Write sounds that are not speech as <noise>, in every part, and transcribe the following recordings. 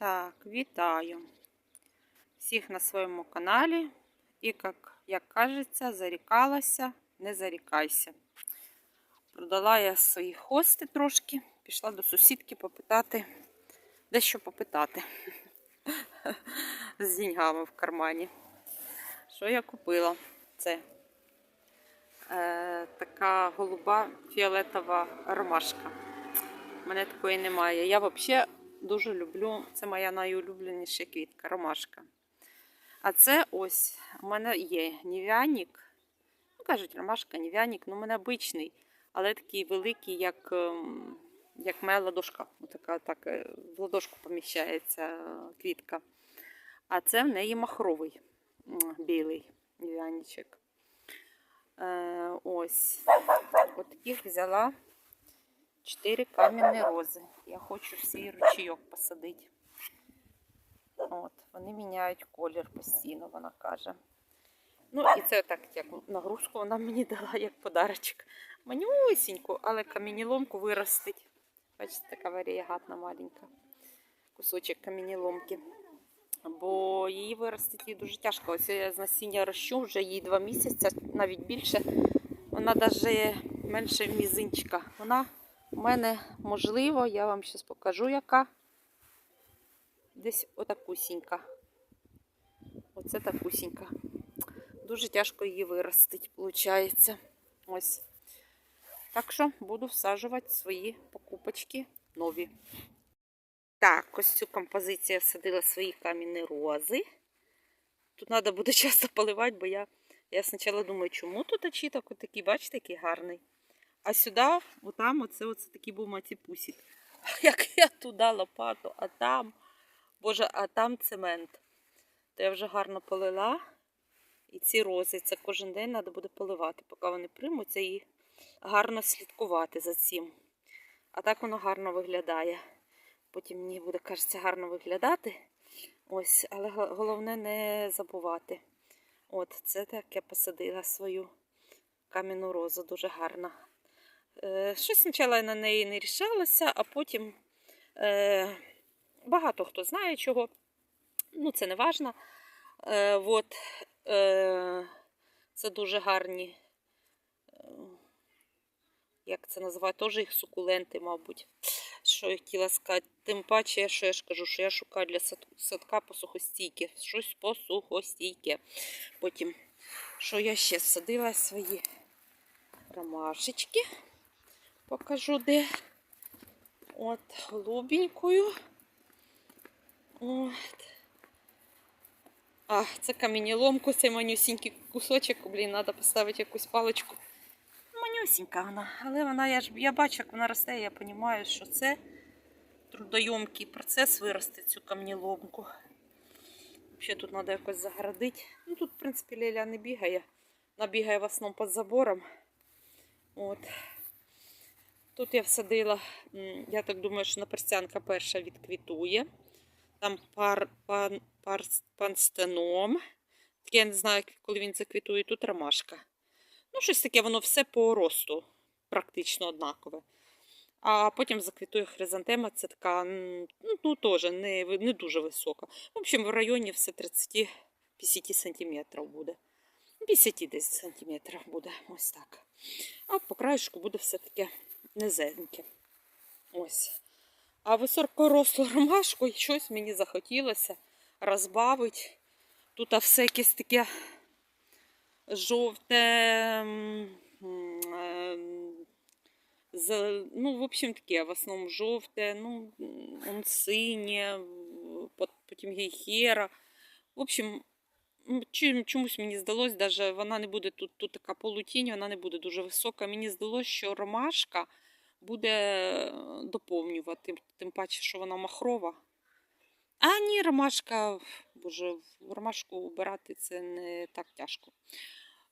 Так, вітаю всіх на своєму каналі. І, як, як кажеться, зарікалася, не зарікайся. Продала я свої хости трошки, пішла до сусідки попитати, дещо попитати <laughs> з деньгами в кармані. Що я купила? Це е, така голуба фіолетова ромашка. У мене такої немає. Я взагалі дуже люблю, це моя найулюбленіша квітка, ромашка. А це ось у мене є нів'янік. Ну, кажуть, ромашка, нів'янік, ну, у мене обичний, але такий великий, як, ем, як моя ладошка. Така, так, е, в ладошку поміщається е, квітка. А це в неї махровий, білий нів'янічок. Е, ось. От таких взяла 4 кам'яні рози. Я хочу в свій ручійок посадити. От, вони міняють колір постійно, вона каже. Ну, і це так, як нагрузку вона мені дала як подарочок. Манюсіньку, але камініломку виростить. Бачите, така варієгатна маленька. Кусочок камініломки. Бо її виростити їй дуже тяжко. Ось я з насіння рощу, вже їй два місяці, навіть більше. Вона навіть менше мізинчика. Вона у мене можливо, я вам зараз покажу, яка. Десь отакусінька. Оце такусінька. Дуже тяжко її виростити, виходить. Ось. Так що буду всаджувати свої покупочки нові. Так, ось цю композицію я всадила свої кам'яні рози. Тут треба буде <laughs> часто поливати, бо я, я спочатку думаю, чому тут очіток отакий, бачите, який гарний. А сюди, отам, оце, оце такий був матіпусік. <laughs> Як я туди лопату, а там, боже, а там цемент. То я вже гарно полила. І ці рози, це кожен день треба буде поливати, поки вони приймуться і гарно слідкувати за цим. А так воно гарно виглядає. Потім мені буде, кажеться, гарно виглядати. Ось, але головне не забувати. От, це так я посадила свою кам'яну розу, дуже гарна. Е, щось спочатку на неї не рішалася, а потім е, багато хто знає чого. Ну, це не важно. Е, це дуже гарні. Як це називають? Теж їх сукуленти, мабуть. Що я хотіла сказати. Тим паче, що я ж кажу, що я шукаю для садка посухостійке. Щось посухостійке. Потім, що я ще садила свої ромашечки. Покажу де. От, голубенькою. От. А, це камініломку, цей манюсінький кусочок. Блін, треба поставити якусь паличку. Манюсінька вона, але вона, я ж я бачу, як вона росте, я розумію, що це трудойомкий процес вирости цю камініломку. Взагалі тут треба якось загородити. Ну тут, в принципі, Ліля не бігає. Вона бігає в основному під забором. От. Тут я всадила, я так думаю, що наперстянка перша відквітує. Там пар, пан, пар, панстеном. Таке я не знаю, коли він заквітує, тут ромашка. Ну, щось таке, воно все по росту, практично однакове. А потім заквітує хризантема, це така, ну, ну теж не, не дуже висока. В общем, в районі все 30-50 сантиметрів буде. 50 десь сантиметрів буде, ось так. А по краєшку буде все таке низеньке. Ось. А високорослу ромашку і щось мені захотілося розбавити. Тут все якесь таке жовте. ну, в общем, таке, в основному жовте, ну, синє, потім гейхера. В общем, чомусь мені здалось, даже вона не буде тут, тут така полутінь, вона не буде дуже висока. Мені здалось, що ромашка буде е, доповнювати, тим паче, що вона махрова. А ні, ромашка, боже, ромашку обирати це не так тяжко.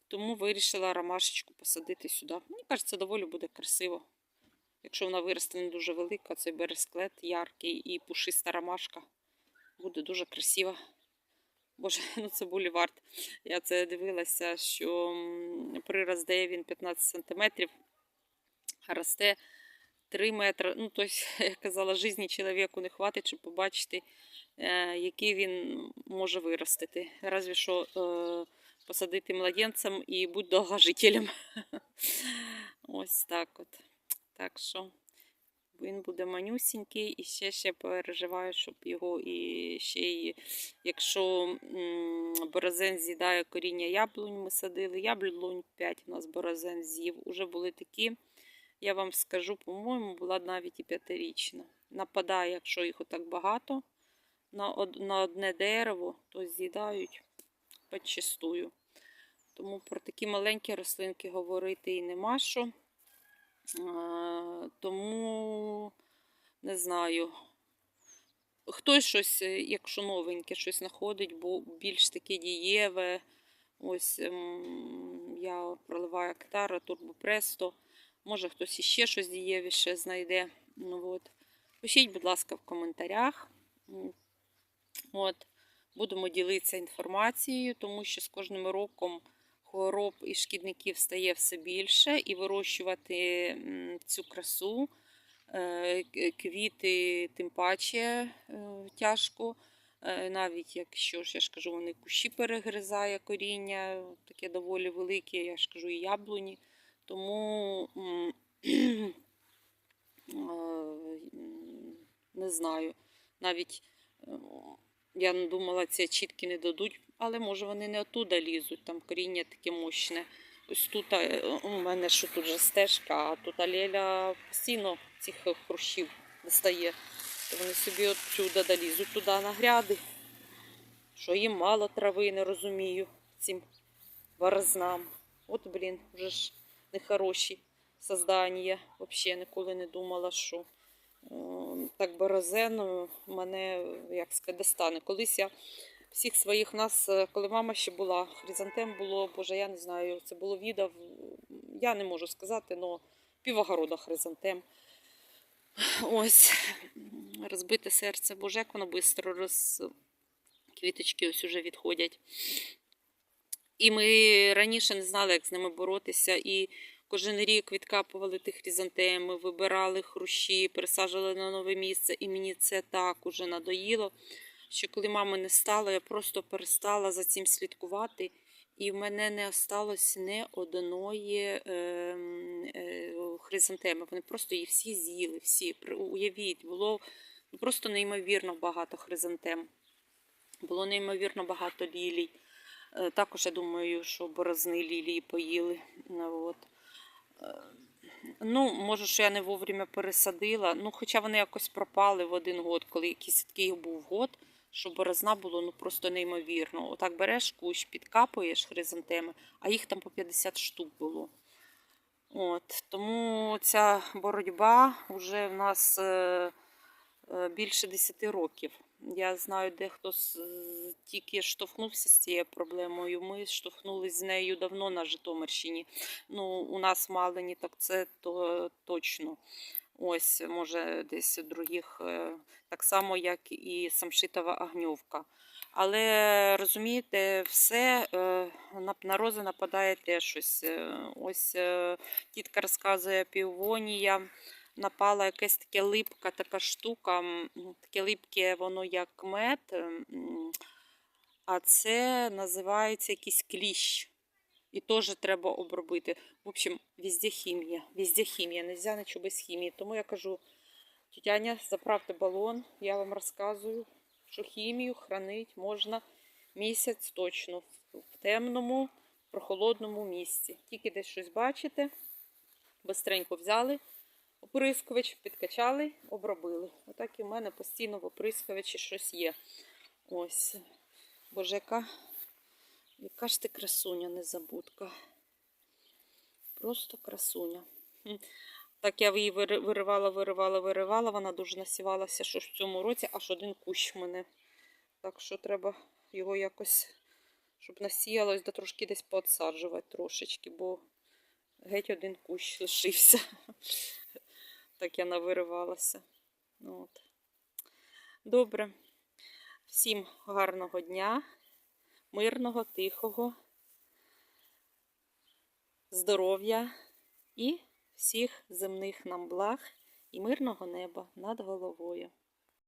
Тому вирішила ромашечку посадити сюди. Мені кажеться, доволі буде красиво. Якщо вона виросте не дуже велика, цей бересклет яркий і пушиста ромашка. Буде дуже красиво. Боже, <laughs> ну це булівард. Я це дивилася, що прирост дає він 15 см, а росте 3 метри. Ну, тобто, <laughs> я казала, житті чоловіку не хватить, щоб побачити, е, який він може виростити. Разве що е, посадити младенцем і будь <laughs> довгожителем. Ось так от. Так що він буде манюсінький і ще ще переживаю, щоб його і ще й, якщо борозен з'їдає коріння яблунь, ми садили. Яблунь 5 у нас борозен з'їв. Уже були такі, я вам скажу, по-моєму, була навіть і п'ятирічна. Нападає, якщо їх отак багато на одне дерево, то з'їдають почистую. Тому про такі маленькі рослинки говорити і нема що. Е, Тому не знаю. Хтось щось, е, якщо новеньке, щось знаходить, бо більш таке дієве. Ось ем, я проливаю Актара, турбопресто. Може хтось іще щось дієвіше знайде. Ну, от. Пишіть, будь ласка, в коментарях. От. Будемо ділитися інформацією, тому що з кожним роком хвороб і шкідників стає все більше, і вирощувати цю красу, е, квіти, тим паче е, тяжко. Е, Навіть якщо ж я ж кажу, вони кущі перегризає коріння, таке доволі велике, я ж кажу, і яблуні. Тому <clears throat> не знаю. Навіть я думала, ці чітки не дадуть, але може вони не оттуда лізуть, там коріння таке мощне. Ось тут е, у мене що тут же стежка, а тут Алєля постійно цих хрущів достає. Вони собі отсюда долізуть туди на гряди. Що їм мало трави, не розумію цим ворознам. От, блін, вже ж нехороші создання. Взагалі ніколи не думала, що е, так борозен е, мене, як сказати, достане. Колись я всіх своїх в нас, е, коли мама ще була, хризантем було, боже, я не знаю, це було відео, в- я не можу сказати, але півогорода хризантем. Ось, розбите серце, боже, як воно швидко роз... квіточки ось уже відходять. І ми раніше не знали, як з ними боротися. І кожен рік відкапували тих хризантеми, вибирали хрущі, пересаджували на нове місце. І мені це так уже надоїло, що коли мами не стало, я просто перестала за цим слідкувати. І в мене не осталось не одної е, е, хризантеми. Вони просто її всі з'їли, всі. Уявіть, було просто неймовірно багато хризантем. Було неймовірно багато лілій. Е, Також я думаю, що борозни лілії поїли. Ну, От. Е, Ну, може, що я не вовремя пересадила. Ну, хоча вони якось пропали в один год, коли якийсь такий був год, що борозна було ну, просто неймовірно. Отак береш кущ, підкапуєш хризантеми, а їх там по 50 штук було. От, тому ця боротьба вже в нас е, е, більше 10 років. Я знаю, де хто тільки штовхнувся з цією проблемою. Ми штовхнулися з нею давно на Житомирщині. Ну, у нас в Малині, так це то точно. Ось, може, десь у других, е, так само, як і самшитова агньовка. Але розумієте, все е, на, рози нападає теж щось. Ось е, тітка розказує півонія напала якась таке липка така штука, таке липке, воно як мед, а це називається якийсь кліщ. І теж треба обробити. В общем, везде хімія. Везде хімія. Нельзя нічого без хімії. Тому я кажу, тітяня, заправте балон, я вам розказую, що хімію хранить можна місяць точно в темному, прохолодному місці. Тільки десь щось бачите, бистренько взяли оприскувач, підкачали, обробили. Отак і в мене постійно в оприскувачі щось є. Ось. Боже, яка, ж ти красуня, незабудка. Просто красуня. Так я її виривала, виривала, виривала. Вона дуже насівалася, що в цьому році аж один кущ мене. Так що треба його якось, щоб насіялось, да трошки десь поотсаджувати трошечки, бо геть один кущ лишився. <laughs> Так я навиривалася. От. Добре. Всім гарного дня, мирного, тихого, здоров'я і всіх земних нам благ і мирного неба над головою.